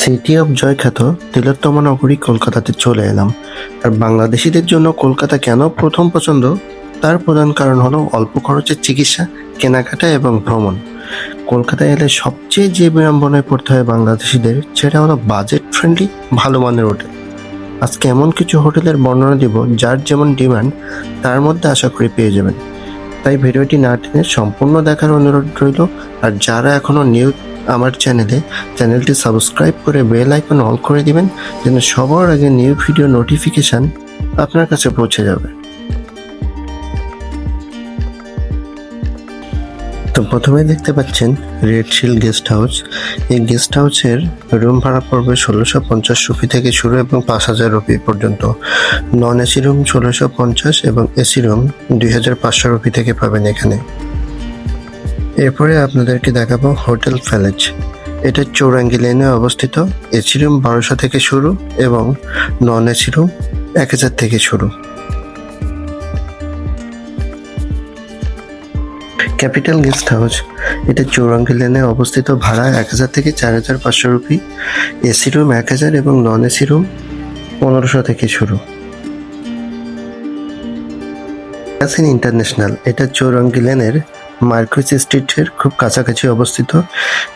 City of joy খ্যাত তিলোত্তমা নগরী কলকাতাতে চলে এলাম। আর বাংলাদেশিদের জন্য কলকাতা কেন প্রথম পছন্দ? তার প্রধান কারণ হলো অল্প খরচের চিকিৎসা, কেনাকাটা এবং ভ্রমণ। কলকাতায় এলে সবচেয়ে যে বিড়ম্বনায় পড়তে হয় বাংলাদেশিদের, সেটা হলো বাজেট ফ্রেন্ডলি ভালো মানের হোটেল। আজকে এমন কিছু হোটেলের বর্ণনা দিব, যার যেমন ডিমান্ড তার মধ্যে আশা করি পেয়ে যাবেন। তাই ভিডিওটি না টেনে সম্পূর্ণ দেখার অনুরোধ রইল, আর যারা এখনও নিউ আমার চ্যানেলে চ্যানেলটি সাবস্ক্রাইব করে বেল আইকন অল করে দিবেন, যেন সবার আগে নিউ ভিডিও নোটিফিকেশন আপনার কাছে পৌঁছে যাবে। তো প্রথমে দেখতে পাচ্ছেন রেড শিল গেস্ট হাউস এই গেস্ট হাউসের রুম ভাড়া পড়বে ষোলোশো পঞ্চাশ রুপি থেকে শুরু এবং পাঁচ হাজার রুপি পর্যন্ত। নন এসি রুম ষোলোশো পঞ্চাশ এবং এসি রুম দুই হাজার পাঁচশো রুপি থেকে পাবেন এখানে। এরপরে আপনাদেরকে দেখাবো হোটেল প্যালেজ। এটা চৌরাঙ্গি লেনে অবস্থিত। এসি রুম বারোশো থেকে শুরু এবং নন এসি রুম এক হাজার থেকে শুরু। Capital guest house. এটা চৌরাঙ্গি লেনে অবস্থিত। ভাড়া এক হাজার থেকে চার হাজার পাঁচশো রুপি। এসি রুম এক হাজার এবং নন এসি রুম পনেরোশো থেকে শুরু। ইন্টারন্যাশনাল এটা চৌরঙ্গি লেনের মার্কুইস স্ট্রিটের খুব কাছাকাছি অবস্থিত।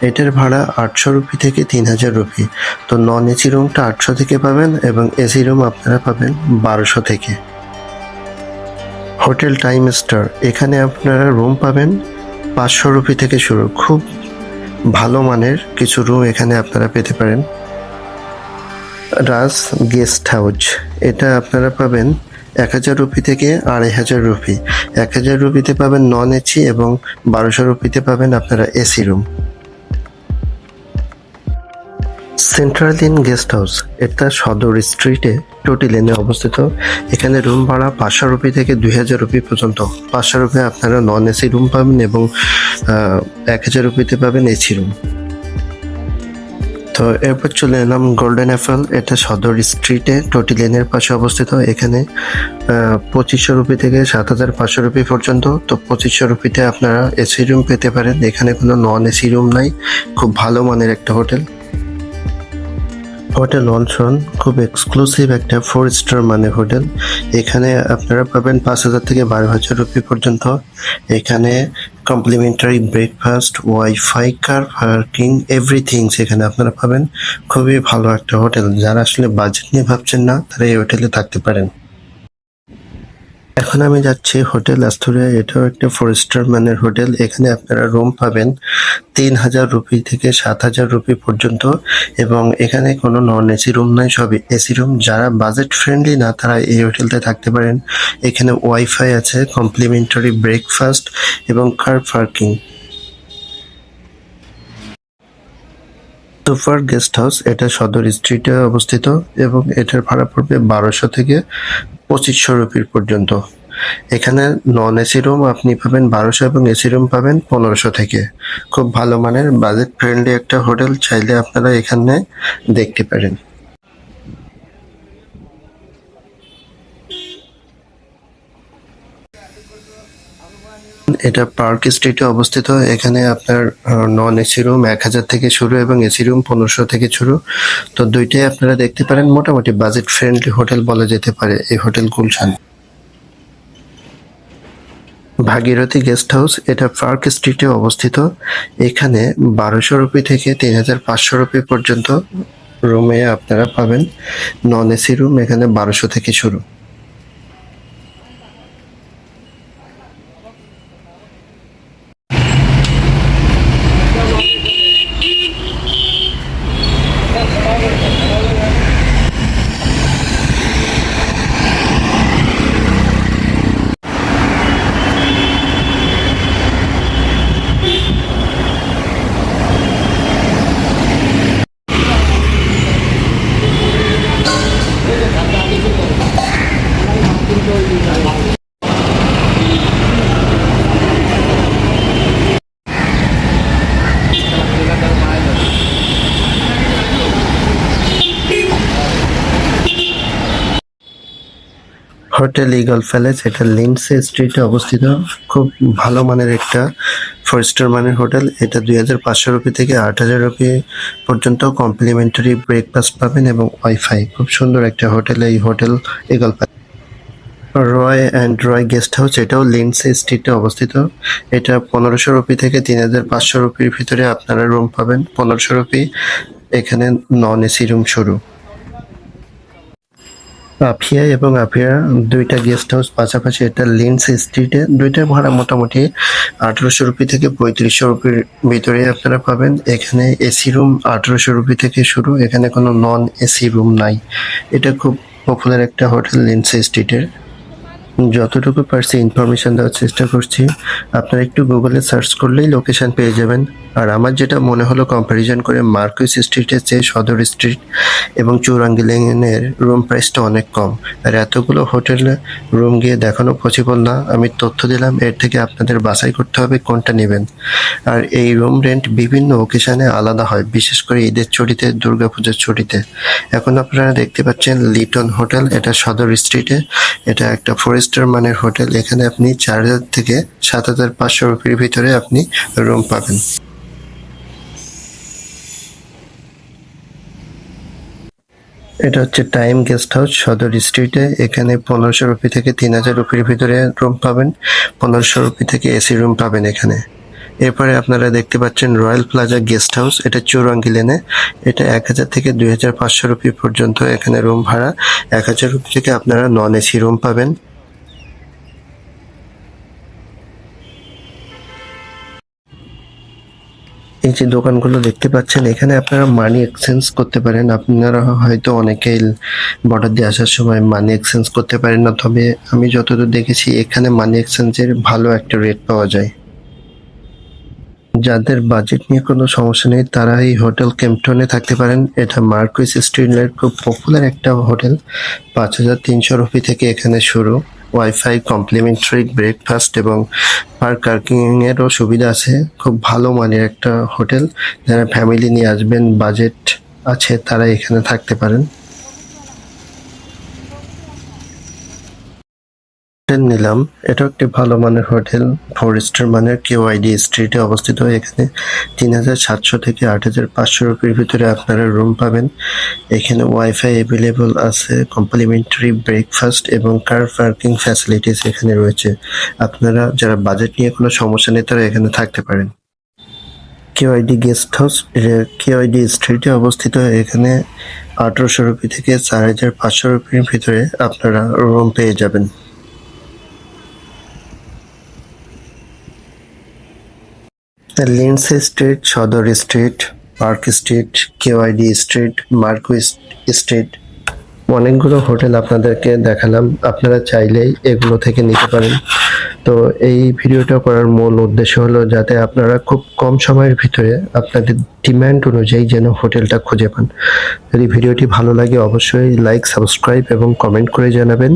এটার ভাড়া আটশো রুপি থেকে তিন হাজার রুপি। তো নন এসি রুমটা আটশো থেকে পাবেন এবং এসি রুম আপনারা পাবেন বারোশো থেকে। হোটেল টাইম স্টার, এখানে আপনারা রুম পাবেন পাঁচশো রুপি থেকে শুরু। খুব ভালো মানের কিছু রুম এখানে আপনারা পেতে পারেন। রাজ গেস্ট হাউস এটা আপনারা পাবেন এক হাজার রুপি থেকে আড়াই হাজার রুপি। এক হাজার রুপিতে পাবেন নন এসি এবং বারোশো রুপিতে পাবেন আপনারা AC room central in guest house এটা সদর স্ট্রিটে টোটি লেনে অবস্থিত। এখানে রুম ভাড়া পাঁচশো রুপি থেকে দুই হাজার রুপি পর্যন্ত। পাঁচশো রুপি আপনারা নন এসি রুম পাবেন এবং এক হাজার রুপিতে পাবেন এসি রুম তো এরপর চলে এলাম গোল্ডেন অ্যাপেল এটা সদর স্ট্রিটে টোটি লেনের পাশে অবস্থিত। এখানে পঁচিশশো রুপি থেকে সাত হাজার পাঁচশো রুপি পর্যন্ত। তো পঁচিশশো রুপিতে আপনারা এসি রুম পেতে পারেন। এখানে কোনো নন এসি রুম নাই। খুব ভালো মানের একটা হোটেল। হোটেল অলসন খুব এক্সক্লুসিভ একটা ফোর স্টার মানে হোটেল। এখানে আপনারা পাবেন পাঁচ হাজার থেকে বারো হাজার রুপি পর্যন্ত। এখানে complimentary breakfast wifi car parking everything সেখানে আপনারা পাবেন। খুবই ভালো একটা হোটেল। যারা আসলে বাজেট নিয়ে ভাবছেন না, তারা এই হোটেলে থাকতে পারেন। এখন আমি যাচ্ছি হোটেল অ্যাস্টোরিয়া। এটাও একটা ফোর স্টার মানের হোটেল। এখানে আপনারা রুম পাবেন তিন হাজার রুপি থেকে সাত হাজার রুপি পর্যন্ত এবং এখানে কোনো নন এসি রুম নাই, সবই এসি রুম যারা বাজেট ফ্রেন্ডলি না, তারা এই হোটেলতে থাকতে পারেন। এখানে ওয়াইফাই আছে কমপ্লিমেন্টারি ব্রেকফাস্ট এবং car parking super guest house এটা সদর স্ট্রিটে অবস্থিত এবং এটার ভাড়া পড়বে বারোশো থেকে পঁচিশশো রুপির পর্যন্ত। এখানে নন এসি রুম আপনি পাবেন বারোশো এবং এসি রুম পাবেন পনেরোশো থেকে। খুব ভালো মানের বাজেট ফ্রেন্ডলি একটা হোটেল চাইলে আপনারা এখানে দেখতে পারেন। এটা পার্ক স্ট্রিটে অবস্থিত। এখানে আপনার নন এসি রুম এক হাজার থেকে শুরু এবং এসি রুম পনেরোশো থেকে শুরু। তো দুইটাই আপনারা দেখতে পারেন। মোটামুটি বাজেট ফ্রেন্ডলি হোটেল বলা যেতে পারে এই hotel Gulshan. Bhagirathi guest house, এটা পার্ক স্ট্রিটে অবস্থিত। এখানে বারোশো রুপি থেকে তিন হাজার পাঁচশো রুপি পর্যন্ত রুমে আপনারা পাবেন। নন এসি রুম এখানে বারোশো থেকে শুরু। হোটেল ইগল প্যালেস এটা লিন্সে স্ট্রিটে অবস্থিত। খুব ভালো মানের একটা ফোর স্টার মানের হোটেল এটা দুই হাজার পাঁচশো রুপি থেকে আট হাজার রুপি পর্যন্ত কমপ্লিমেন্টারি ব্রেকফাস্ট পাবেন এবং ওয়াইফাই খুব সুন্দর একটা হোটেল এই hotel eagle palace Roy and Roy guest house এটাও লিন্সে স্ট্রিটে অবস্থিত। এটা পনেরোশো রুপি থেকে তিন হাজার পাঁচশো রুপির ভিতরে আপনারা রুম পাবেন। পনেরোশো রুপি এখানে নন এসি রুম শুরু আফিয়া এবং আফিয়া দুইটা গেস্ট হাউস পাশাপাশি এটা লিন্স স্ট্রিটে দুইটার ভাড়া মোটামুটি আঠেরোশো রুপি থেকে পঁয়ত্রিশশো রুপির ভিতরে আপনারা পাবেন। এখানে এসি রুম আঠেরোশো রুপি থেকে শুরু। এখানে কোনো নন এসি রুম নাই। এটা খুব পপুলার একটা হোটেল লিন্স স্ট্রিটের যতটুকু পারছি ইনফরমেশন দেওয়ার চেষ্টা করছি। আপনারা একটু গুগলে সার্চ করলেই লোকেশন পেয়ে যাবেন। আর আমার যেটা মনে হলো কম্প্যারিজন করে মার্কুইস স্ট্রিটের চেয়ে সদর স্ট্রিট এবং চৌরাঙ্গি লেনের রুম প্রাইসটা অনেক কম। আর এতগুলো হোটেলে রুম গিয়ে দেখানো পসিবল না। আমি তথ্য দিলাম, এর থেকে আপনাদের বাছাই করতে হবে কোনটা নেবেন। আর এই রুম রেন্ট বিভিন্ন ওকেশনে আলাদা হয়, বিশেষ করে ঈদের ছুটিতে, দুর্গাপূজার ছুটিতে। এখন আপনারা দেখতে পাচ্ছেন লিটন হোটেল এটা সদর স্ট্রিটে এটা একটা ফোর স্টার মানের হোটেল এখানে আপনি চার হাজার থেকে সাত হাজার পাঁচশো রুপির ভিতরে আপনি রুম পাবেন। এটা হচ্ছে টাইম গেস্ট হাউস সদর স্ট্রিটে এখানে পনেরোশো রুপি থেকে তিন হাজার রুপির ভিতরে রুম পাবেন। পনেরোশো রুপি থেকে এসি রুম পাবেন এখানে। এরপরে আপনারা দেখতে পাচ্ছেন রয়্যাল প্লাজা গেস্ট হাউস এটা চৌরঙ্গি লেনে এটা এক হাজার থেকে দুই হাজার পাঁচশো রুপি পর্যন্ত এখানে রুম ভাড়া। এক হাজার রুপি থেকে আপনারা নন এসি রুম পাবেন। এই যে দোকানগুলো দেখতে পাচ্ছেন, এখানে আপনারা মানি এক্সচেঞ্জ করতে পারেন। আপনারা হয়তো অনেকেই বর্ডার দিয়ে আসার সময় মানি এক্সচেঞ্জ করতে পারেন না। তবে আমি যতদূর দেখেছি, এখানে মানি এক্সচেঞ্জের ভালো একটা রেট পাওয়া যায়। যাদের বাজেট নিয়ে কোনো সমস্যা নেই তারা এই হোটেল কেম্পটনে থাকতে পারেন। এটা মার্কুইস স্ট্রিটের খুব পপুলার একটা হোটেল পাঁচ হাজার তিনশো রুপি থেকে এখানে শুরু। ওয়াইফাই কমপ্লিমেন্টারি ব্রেকফাস্ট এবং পার্ক পার্কিংয়েরও সুবিধা আছে। খুব ভালো মানের একটা হোটেল। যারা ফ্যামিলি নিয়ে আসবেন বাজেট আছে তারা এখানে থাকতে পারেন। হোটেল নিলাম। এটা একটি ভালো মানের হোটেল ফোর স্টার মানের কেউ আইডি স্ট্রিটে অবস্থিত। এখানে তিন হাজার সাতশো থেকে আট হাজার পাঁচশো রুপির ভিতরে আপনারা রুম পাবেন। এখানে ওয়াইফাই অ্যাভেলেবল আছে কমপ্লিমেন্টারি ব্রেকফাস্ট এবং কার পার্কিং ফ্যাসিলিটিস এখানে রয়েছে। আপনারা যারা বাজেট নিয়ে কোনো সমস্যা নেই, তারা এখানে থাকতে পারেন। কেওআইডি গেস্ট হাউস কেওআইডি স্ট্রিটে অবস্থিত। এখানে আঠারোশো রুপি থেকে চার হাজার পাঁচশো রুপির ভিতরে আপনারা রুম পেয়ে যাবেন। Lindsay street Sudder street park street K O I D street Marquis street অনেকগুলো হোটেল আপনাদেরকে দেখালাম। আপনারা চাইলেই এগুলো থেকে নিতে পারেন। তো এই ভিডিওটা করার মূল উদ্দেশ্য হলো যাতে আপনারা খুব কম সময়ের ভিতরে আপনাদের ডিমান্ড অনুযায়ী যেন হোটেলটা খুঁজে পান। যদি ভিডিওটি ভালো লাগে, অবশ্যই লাইক, সাবস্ক্রাইব এবং কমেন্ট করে জানাবেন।